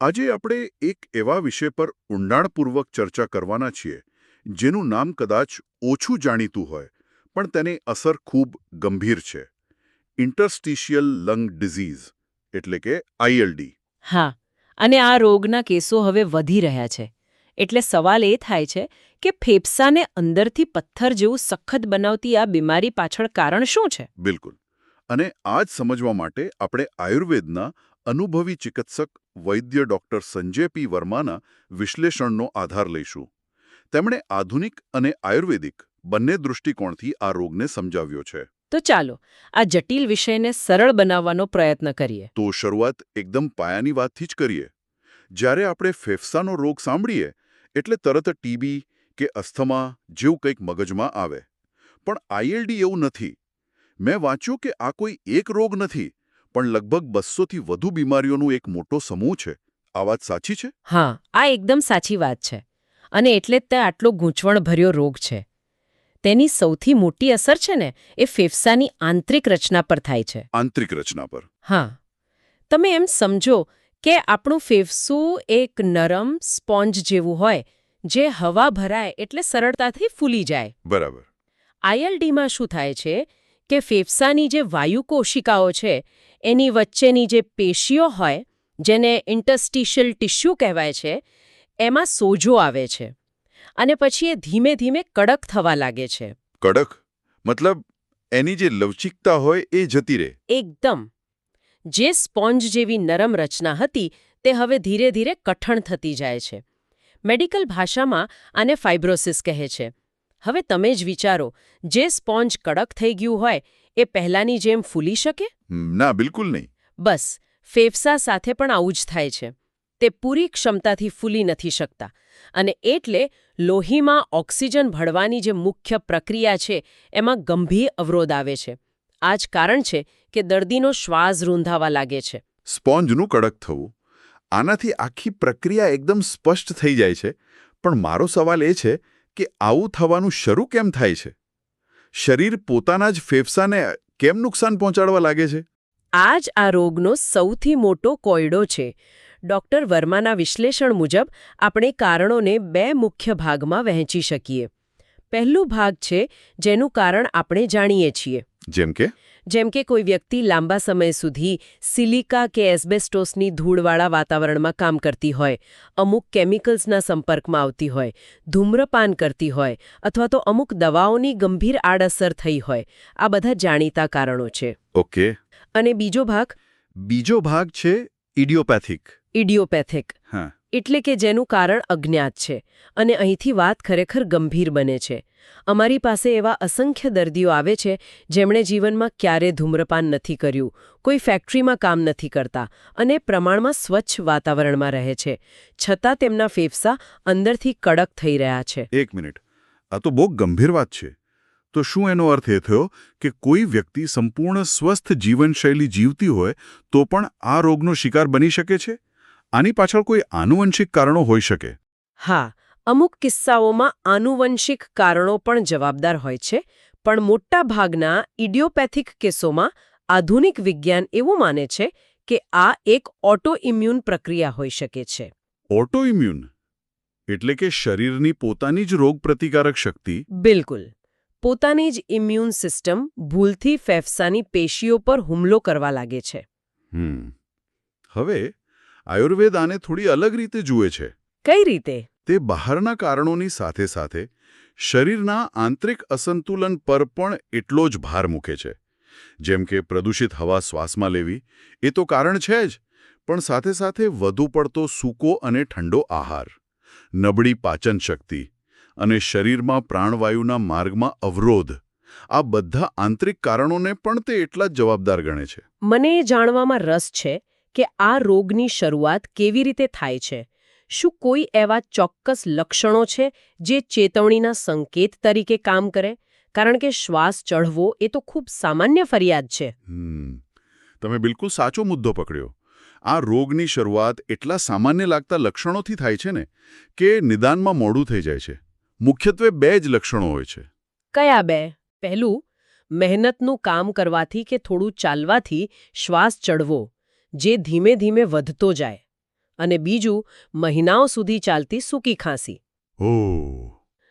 આજે આપણે એક એવા વિષય પર ઊંડાણપૂર્વક ચર્ચા કરવાના છીએ, જેનું નામ કદાચ ઓછું જાણીતું હોય, પણ તેની અસર ખૂબ ગંભીર છે. ઇન્ટરસ્ટિશિયલ લંગ ડિઝીઝ એટલે કે આઈએલડી હા, અને આ રોગના કેસો હવે વધી રહ્યા છે. એટલે સવાલ એ થાય છે કે ફેફસાને અંદરથી પથ્થર જેવું સખત બનાવતી આ બીમારી પાછળ કારણ શું છે? બિલકુલ. અને આ જ સમજવા માટે આપણે આયુર્વેદના અનુભવી ચિકિત્સક વૈદ્ય ડોક્ટર સંજય પી વર્માના વિશ્લેષણનો આધાર લઈશું. તેમણે આધુનિક અને આયુર્વેદિક બંને દૃષ્ટિકોણથી આ રોગને સમજાવ્યો છે. તો ચાલો આ જટિલ વિષયને સરળ બનાવવાનો પ્રયત્ન કરીએ. તો શરૂઆત એકદમ પાયાની વાતથી જ કરીએ. જ્યારે આપણે ફેફસાનો રોગ સાંભળીએ એટલે તરત ટીબી કે અસ્થમા જેવું કંઈક મગજમાં આવે. પણ આઈએલડી એવું નથી. મેં વાંચ્યું કે આ કોઈ એક રોગ નથી પણ લગભગ બસોથી વધુ બીમારીઓનું એક મોટો સમૂહ છે. આ વાત સાચી છે? હા આ એકદમ સાચી વાત છે. અને એટલે જ તે આટલો ગૂંચવણભર્યો રોગ છે. તેની સૌથી મોટી અસર છે ને એ ફેફસાની આંતરિક રચના પર થાય છે. આંતરિક રચના પર. હા. તમે એમ સમજો કે આપણું ફેફસું એક નરમ સ્પોન્જ જેવું હોય જે હવા ભરાય એટલે સરળતાથી ફૂલી જાય. બરાબર. આઈએલડીમાં શું થાય છે કે ફેફસાની જે વાયુ કોશિકાઓ છે એની વચ્ચેની જે પેશીઓ હોય જેને ઇન્ટસ્ટિશિયલ ટિશ્યુ કહેવાય છે એમાં સોજો આવે છે. અને પછી એ ધીમે ધીમે કડક થવા લાગે છે. કડક? મતલબ એની જે લવચિકતા હોય એ જતી રહે? એકદમ. જે સ્પોન્જ જેવી નરમ રચના હતી તે હવે ધીરે ધીરે કઠણ થતી જાય છે. મેડિકલ ભાષામાં આને ફાઇબ્રોસિસ કહે છે. હવે તમે જ વિચારો જે સ્પોન્જ કડક થઈ ગયું હોય એ પહેલાંની જેમ ફૂલી શકે? ના બિલકુલ નહીં. બસ ફેફસા સાથે પણ આવું જ થાય છે. તે પૂરી ક્ષમતાથી ફૂલી નથી શકતા. અને એટલે લોહીમાં ઓક્સિજન ભળવાની જે મુખ્ય પ્રક્રિયા છે એમાં ગંભીર અવરોધ આવે છે. આ જ કારણ છે કે દર્દીનો શ્વાસ રૂંધાવા લાગે છે. સ્પોન્જનું કડક થવું. આનાથી આખી પ્રક્રિયા એકદમ સ્પષ્ટ થઈ જાય છે. પણ મારો સવાલ એ છે કે આવું થવાનું શરૂ કેમ થાય છે? શરીર પોતાના જ ફેફસાને કેમ નુકસાન પહોંચાડવા લાગે છે? આ જ આ રોગનો સૌથી મોટો કોયડો છે. ડોક્ટર વર્માના વિશ્લેષણ મુજબ આપણે કારણોને બે મુખ્ય ભાગમાં વહેંચી શકીએ. પહેલું ભાગ છે જેનું કારણ આપણે જાણીએ છીએ. જેમ કે? જેમ કે કોઈ વ્યક્તિ લાંબા સમય સુધી સિલિકા કે એસ્બેસ્ટોસની ધૂળવાળા વાતાવરણમાં કામ કરતી હોય અમુક કેમિકલ્સના સંપર્કમાં આવતી હોય ધૂમ્રપાન કરતી હોય અથવા તો અમુક દવાઓની ગંભીર આડઅસર થઈ હોય આ બધા જાણીતા કારણો છે. ઓકે. અને બીજો ભાગ? બીજો ભાગ છે ઇડિયોપેથિક. ઇડિયોપેથિક. હા. એટલે કે જેનું કારણ અજ્ઞાત છે અને અહીંથી વાત ખરેખર ગંભીર બને છે. અમારી પાસે એવા અસંખ્ય દર્દીઓ આવે છે જેમણે જીવનમાં ક્યારે ધૂમ્રપાન નથી કર્યું કોઈ ફેક્ટરીમાં કામ નથી કરતા અને પ્રમાણમાં સ્વચ્છ વાતાવરણમાં રહે છે. છતાં તેમના ફેફસા અંદરથી કડક થઈ રહ્યા છે. એક મિનિટ. આ તો બહુ ગંભીર વાત છે. તો શું એનો અર્થ એ થયો કે કોઈ વ્યક્તિ સંપૂર્ણ સ્વસ્થ જીવનશૈલી જીવતી હોય તો પણ આ રોગનો શિકાર બની શકે છે? આની પાછળ કોઈ આનુવંશિક કારણો હોઈ શકે? હા અમુક કિસ્સાઓમાં આનુવંશિક કારણો પણ જવાબદાર હોય છે પણ મોટા ભાગના ઇડિયોપેથિક કેસોમાં આધુનિક વિજ્ઞાન એવું માને છે કે આ એક ઓટો ઇમ્યુન પ્રક્રિયા હોઈ શકે છે. ઓટોઇમ્યુન? એટલે કે શરીરની પોતાની જ રોગ પ્રતિકારક શક્તિ? બિલકુલ. પોતાની જ ઇમ્યુન સિસ્ટમ ભૂલથી ફેફસાની પેશીઓ પર હુમલો કરવા લાગે છે. હમ. હવે આયુર્વેદ આને થોડી અલગ રીતે જુએ છે. કઈ રીતે? તે બહારના કારણોની સાથે સાથે શરીરના આંતરિક અસંતુલન પર પણ એટલો જ ભાર મૂકે છે. જેમ કે પ્રદૂષિત હવા શ્વાસમાં લેવી એ તો કારણ છે જ, પણ સાથે સાથે વધુ પડતો સૂકો અને ઠંડો આહાર, નબળી પાચન શક્તિ અને શરીરમાં પ્રાણવાયુના માર્ગમાં અવરોધ, આ બધા આંતરિક કારણોને પણ તે એટલા જ જવાબદાર ગણે છે. મને એ જાણવામાં રસ છે કે આ રોગની શરૂઆત કેવી રીતે થાય છે? શું કોઈ એવા ચોક્કસ લક્ષણો છે જે ચેતવણીના સંકેત તરીકે કામ કરે? કારણ કે શ્વાસ ચઢવો એ તો ખૂબ સામાન્ય ફરિયાદ છે. તમે બિલકુલ સાચો મુદ્દો પકડ્યો. આ રોગની શરૂઆત એટલા સામાન્ય લાગતા લક્ષણોથી થાય છે ને કે નિદાનમાં મોડું થઈ જાય છે. મુખ્યત્વે બે જ લક્ષણો હોય છે. કયા બે? પહેલું મહેનતનું કામ કરવાથી કે થોડું ચાલવાથી શ્વાસ ચડવો જે ધીમે ધીમે વધતો જાય. અને બીજું મહિનાઓ સુધી ચાલતી સૂકી ખાંસી.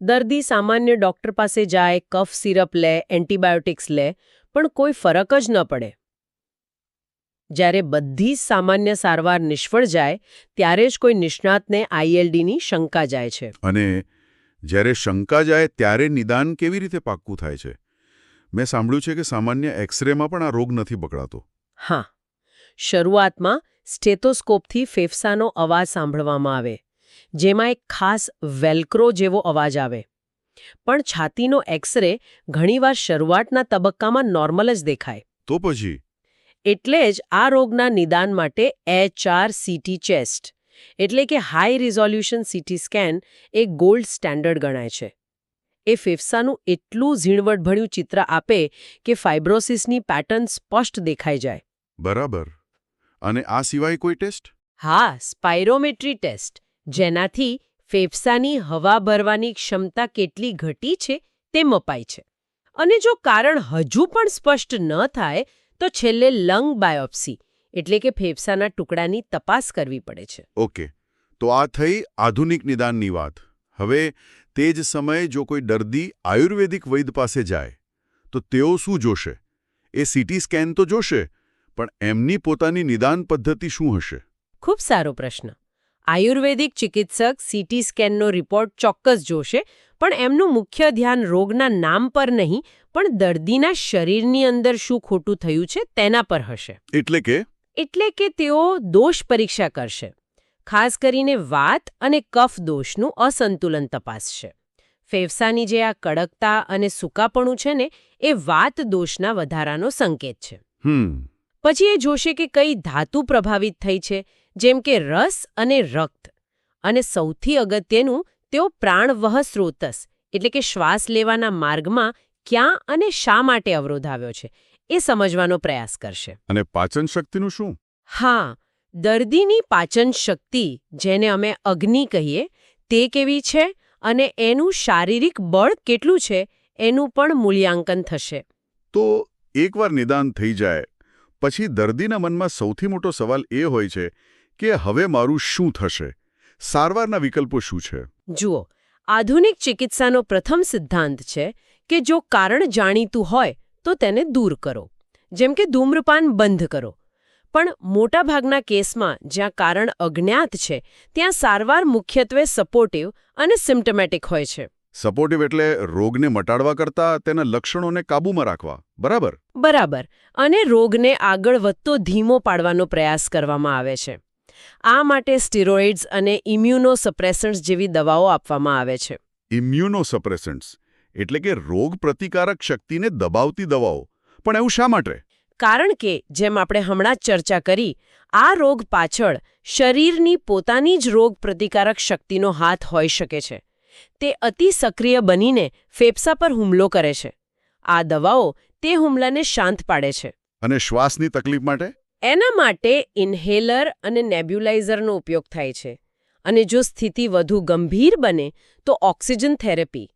દર્દી સામાન્ય ડોક્ટર પાસે જાય કફ સિરપ લે એન્ટીબાયોટિક્સ લે પણ કોઈ ફરક જ ન પડે. જ્યારે બધી સામાન્ય સારવાર નિષ્ફળ જાય ત્યારે જ કોઈ નિષ્ણાતને આઈએલડીની શંકા જાય છે. અને જ્યારે શંકા જાય ત્યારે નિદાન કેવી રીતે પાક્કું થાય છે? મેં સાંભળ્યું છે કે સામાન્ય એક્સરેમાં પણ આ રોગ નથી પકડાતો હા. શરૂઆતમાં સ્ટેથોસ્કોપથી ફેફસાનો અવાજ સાંભળવામાં આવે જેમાં એક ખાસ વેલ્ક્રો જેવો અવાજ આવે. પણ છાતીનો એક્સરે ઘણીવાર શરૂઆતના તબક્કામાં નોર્મલ જ દેખાય. તો પછી? એટલે જ આ રોગના નિદાન માટે એચઆર સીટી ચેસ્ટ એટલે કે હાઈ રિઝોલ્યુશન સીટી સ્કેન એ ગોલ્ડ સ્ટેન્ડર્ડ ગણાય છે. એ ફેફસાનું એટલું ઝીણવટભર્યું ચિત્ર આપે કે ફાઇબ્રોસિસની પેટર્ન સ્પષ્ટ દેખાઈ જાય. બરાબર. અને આ સિવાય કોઈ ટેસ્ટ? હા સ્પાયરોમેટ્રી ટેસ્ટ જેનાથી ફેફસાની હવા ભરવાની ક્ષમતા કેટલી ઘટી છે તે મપાય છે. અને જો કારણ હજુ પણ સ્પષ્ટ ન થાય તો છેલ્લે લંગ બાયોપ્સી એટલે કે ફેફસાના ટુકડાની તપાસ કરવી પડે છે. ઓકે તો આ થઈ આધુનિક નિદાનની વાત. હવે તે જ સમયે જો કોઈ દર્દી આયુર્વેદિક વૈદ પાસે જાય તો તેઓ શું જોશે? એ સીટી સ્કેન તો જોશે? પણ એમની પોતાની નિદાન પદ્ધતિ શું હશે? ખૂબ સારો પ્રશ્ન. આયુર્વેદિક ચિકિત્સક સીટી સ્કેનનો રિપોર્ટ ચોક્કસ જોશે પણ એમનું મુખ્ય ધ્યાન રોગના નામ પર નહીં પણ દર્દીના શરીરની અંદર શું ખોટું થયું છે તેના પર હશે. એટલે કે? એટલે કે તેઓ દોષ પરીક્ષા કરશે. ખાસ કરીને વાત અને કફ દોષનું અસંતુલન તપાસશે. ફેફસાની જે આ કડકતા અને સૂકાપણું છે ને એ વાત દોષના વધારાનો સંકેત છે. હમ. પછી એ જોશે કે કઈ ધાતુ પ્રભાવિત થઈ છે જેમ કે રસ અને રક્ત. અને સૌથી અગત્યનું તેઓ પ્રાણવહ સ્રોતસ એટલે કે શ્વાસ લેવાના માર્ગમાં ક્યાં અને શા માટે અવરોધ આવ્યો છે એ સમજવાનો પ્રયાસ કરશે. અને પાચન શક્તિનું શું? હા દર્દીની પાચન શક્તિ જેને અમે અગ્નિ કહીએ તે કેવી છે અને એનું શારીરિક બળ કેટલું છે એનું પણ મૂલ્યાંકન થશે. તો એકવાર નિદાન થઈ જાય પછી દર્દીના મનમાં સૌથી મોટો સવાલ એ હોય છે કે હવે મારું શું થશે? સારવારના વિકલ્પો શું છે? જુઓ, આધુનિક ચિકિત્સાનો પ્રથમ સિદ્ધાંત છે કે જો કારણ જાણીતું હોય તો તેને દૂર કરો. જેમ કે ધૂમ્રપાન બંધ કરો. પણ મોટાભાગના કેસમાં જ્યાં કારણ અજ્ઞાત છે, ત્યાં સારવાર મુખ્યત્વે સપોર્ટિવ અને સિમ્ટમેટિક હોય છે. સપોર્ટિવ એટલે રોગને મટાડવા કરતાં તેના લક્ષણોને કાબૂમાં રાખવા. બરાબર? બરાબર. અને રોગને આગળ વધતો ધીમો પાડવાનો પ્રયાસ કરવામાં આવે છે. આ માટે સ્ટીરોઇડ્સ અને ઇમ્યુનોસપ્રેસન્ટ્સ જેવી દવાઓ આપવામાં આવે છે. ઇમ્યુનોસપ્રેસન્ટ્સ એટલે કે રોગ પ્રતિકારક શક્તિને દબાવતી દવાઓ. પણ એવું શા માટે? કારણ કે જેમ આપણે હમણાં જ ચર્ચા કરી આ રોગ પાછળ શરીરની પોતાની જ રોગ પ્રતિકારક શક્તિનો હાથ હોઈ શકે છે. તે અતિ સક્રિય બનીને ફેફસા પર હુમલો કરે છે. આ દવાઓ તે હુમલાને શાંત પાડે છે. અને શ્વાસની તકલીફ માટે? એના માટે ઇન્હેલર અને નેબ્યુલાઇઝરનો ઉપયોગ થાય છે. અને જો સ્થિતિ વધુ ગંભીર બને તો ઓક્સિજન થેરેપી.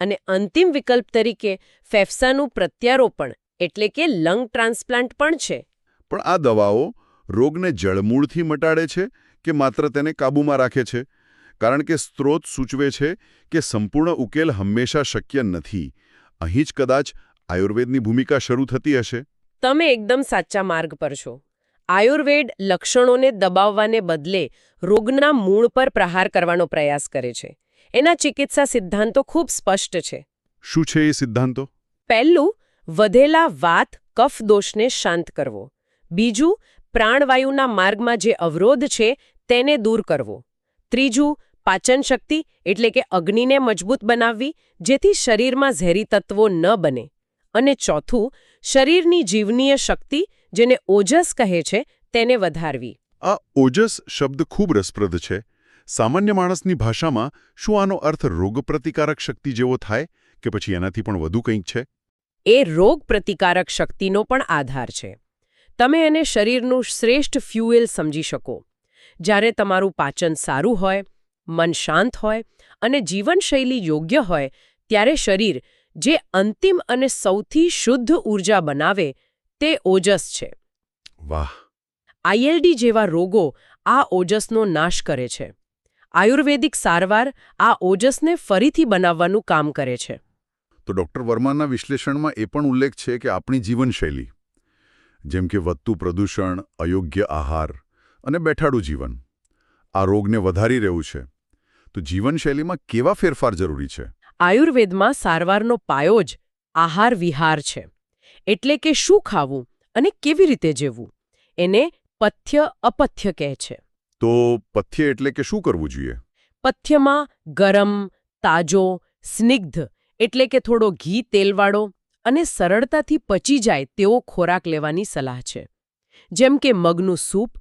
અને અંતિમ વિકલ્પ તરીકે ફેફસાનું પ્રત્યારોપણ એટલે કે લંગ ટ્રાન્સપ્લાન્ટ પણ છે. પણ આ દવાઓ રોગને જળમૂળથી મટાડે છે કે માત્ર તેને કાબૂમાં રાખે છે? કારણ કે સ્ત્રોત સૂચવે છે કે સંપૂર્ણ ઉકેલ હંમેશા શક્ય નથી. અહીં જ કદાચ આયુર્વેદની ભૂમિકા શરૂ થતી હશે. તમે એકદમ સાચા માર્ગ પર છો. આયુર્વેદ લક્ષણોને દબાવવાને બદલે રોગના મૂળ પર પ્રહાર કરવાનો પ્રયાસ કરે છે. એના ચિકિત્સા સિદ્ધાંતો ખૂબ સ્પષ્ટ છે. શું છે એ સિદ્ધાંતો? પહેલું વધેલા વાત કફ દોષને શાંત કરવો. બીજું પ્રાણવાયુના માર્ગમાં જે અવરોધ છે તેને દૂર કરવો. ત્રીજું પાચન શક્તિ એટલે કે અગ્નિને મજબૂત બનાવવી જેથી શરીરમાં ઝેરી તત્વો ન બને. અને ચોથું શરીરની જીવનીય શક્તિ જેને ઓજસ કહે છે તેને વધારવી. આ ઓજસ શબ્દ ખૂબ રસપ્રદ છે. સામાન્ય માણસની ભાષામાં શું આનો અર્થ રોગપ્રતિકારક શક્તિ જેવો થાય કે પછી એનાથી પણ વધુ કંઈક છે? એ રોગ પ્રતિકારક શક્તિનો પણ આધાર છે. તમે એને શરીરનું શ્રેષ્ઠ ફ્યુએલ સમજી શકો. જ્યારે તમારું પાચન સારું હોય મન શાંત હોય અને જીવનશૈલી યોગ્ય હોય ત્યારે શરીર જે અંતિમ અને સૌથી શુદ્ધ ઊર્જા બનાવે તે ઓજસ છે. વાહ. આઈએલડી જેવા રોગો આ ઓજસનો નાશ કરે છે. આયુર્વેદિક સારવાર આ ઓજસને ફરીથી બનાવવાનું કામ કરે છે. તો ડૉક્ટર વર્માના વિશ્લેષણમાં એ પણ ઉલ્લેખ છે કે આપણી જીવનશૈલી જેમ કે વધતું પ્રદૂષણ અયોગ્ય આહાર અને બેઠાડું જીવન. આ રોગને વધારી રહ્યું છે. તો જીવનશૈલીમાં કેવા ફેરફાર જરૂરી છે? આયુર્વેદમાં સારવારનો પાયો જ આહાર વિહાર છે. એટલે કે શું ખાવું અને કેવી રીતે જેવું. એને પથ્ય અપથ્ય કહે છે. તો પથ્ય એટલે કે શું કરવું જોઈએ? પથ્યમાં ગરમ તાજો સ્નિગ્ધ એટલે કે થોડો ઘી તેલવાળો અને સરળતાથી પચી જાય તેવો ખોરાક લેવાની સલાહ છે. જેમ કે મગનું સૂપ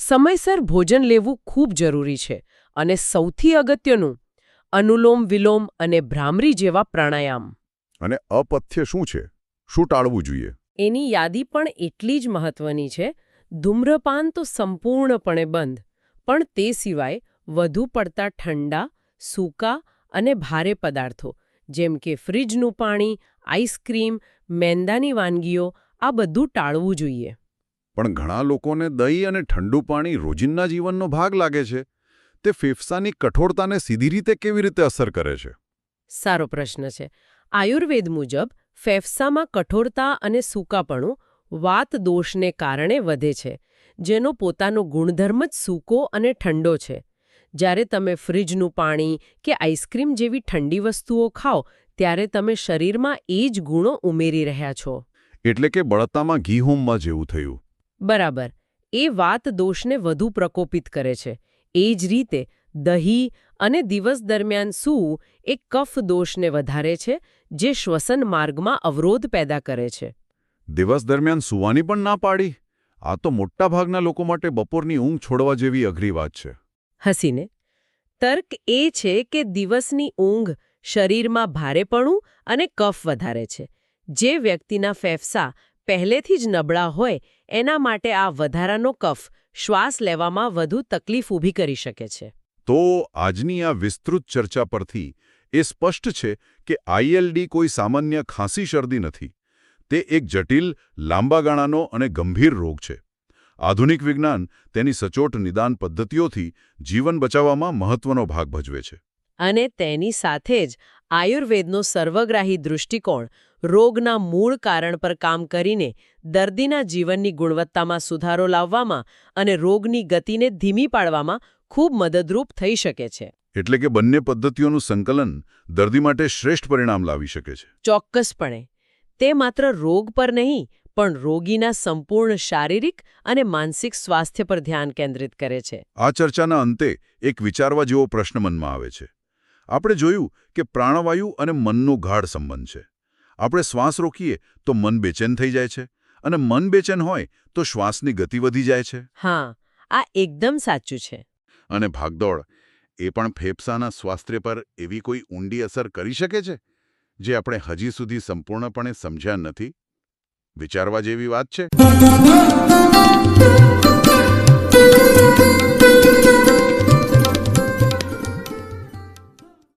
સમયસર ભોજન લેવું ખૂબ જરૂરી છે અને સૌથી અગત્યનું અનુલોમ વિલોમ અને ભ્રામરી જેવા પ્રાણાયામ. અને અપથ્ય શું છે? શું ટાળવું જોઈએ? એની યાદી પણ એટલી જ મહત્વની છે ધૂમ્રપાન તો સંપૂર્ણપણે બંધ પણ તે સિવાય વધુ પડતા ઠંડા સૂકા અને ભારે પદાર્થો જેમ કે ફ્રીજનું પાણી આઈસ્ક્રીમ મેંદાની વાનગીઓ આ બધું ટાળવું જોઈએ. પણ ઘણા લોકોને દહીં અને ઠંડુ પાણી રોજિંદા જીવનનો ભાગ લાગે છે. તે ફેફસાની કઠોરતાને સીધી રીતે કેવી રીતે અસર કરે છે? સારો પ્રશ્ન છે. આયુર્વેદ મુજબ ફેફસામાં કઠોરતા અને સૂકાપણું વાત દોષને કારણે વધે છે જેનો પોતાનો ગુણધર્મ જ સૂકો અને ઠંડો છે. જ્યારે તમે ફ્રીજનું પાણી કે આઈસ્ક્રીમ જેવી ઠંડી વસ્તુઓ ખાઓ ત્યારે તમે શરીરમાં એ જ ગુણો ઉમેરી રહ્યા છો. એટલે કે બળતામાં ઘી હોમવા જેવું થયું. બરાબર. એ વાત દોષને વધુ પ્રકોપિત કરે છે. એ જ રીતે દહીં અને દિવસ દરમિયાન સૂવું એ કફ દોષને વધારે છે જે શ્વસન માર્ગમાં અવરોધ પેદા કરે છે. દિવસ દરમિયાન સૂવાની પણ ના પાડી? આ તો મોટાભાગના લોકો માટે બપોરની ઊંઘ છોડવા જેવી અઘરી વાત છે. હસીને. તર્ક એ છે કે દિવસની ઊંઘ શરીરમાં ભારેપણું અને કફ વધારે છે. જે વ્યક્તિના ફેફસા પહેલેથી જ નબળા હોય એના માટે આ વધારાનો કફ શ્વાસ લેવામાં વધુ તકલીફ ઊભી કરી શકે છે. તો આજની આ વિસ્તૃત ચર્ચા પરથી એ સ્પષ્ટ છે કે આઈએલડી કોઈ સામાન્ય ખાંસી શરદી નથી. તે એક જટિલ લાંબા ગાળાનો અને ગંભીર રોગ છે. આધુનિક વિજ્ઞાન તેની સચોટ નિદાન પદ્ધતિઓથી જીવન બચાવવામાં મહત્વનો ભાગ ભજવે છે. અને તેની સાથે જ આયુર્વેદનો સર્વગ્રાહી દૃષ્ટિકોણ રોગના મૂળ કારણ પર કામ કરીને દર્દીના જીવનની ગુણવત્તામાં સુધારો લાવવામાં અને રોગની ગતિને ધીમી પાડવામાં ખૂબ મદદરૂપ થઈ શકે છે. એટલે કે બંને પદ્ધતિઓનું સંકલન દર્દી માટે શ્રેષ્ઠ પરિણામ લાવી શકે છે. ચોક્કસપણે. તે માત્ર રોગ પર નહીં પણ રોગીના સંપૂર્ણ શારીરિક અને માનસિક સ્વાસ્થ્ય પર ધ્યાન કેન્દ્રિત કરે છે. આ ચર્ચાના અંતે એક વિચારવા જેવો પ્રશ્ન મનમાં આવે છે. આપણે જોયું કે પ્રાણવાયુ અને મનનો ગાઢ સંબંધ છે. આપણે શ્વાસ રોકીએ તો મન બેચેન થઈ જાય છે અને મન બેચેન હોય તો શ્વાસની ગતિ વધી જાય છે. હા આ એકદમ સાચું છે. અને ભાગદોડ એ પણ ફેફસાના સ્વાસ્થ્ય પર એવી કોઈ ઊંડી અસર કરી શકે છે? જે આપણે હજી સુધી સંપૂર્ણપણે સમજ્યા નથી? વિચારવા જેવી વાત છે?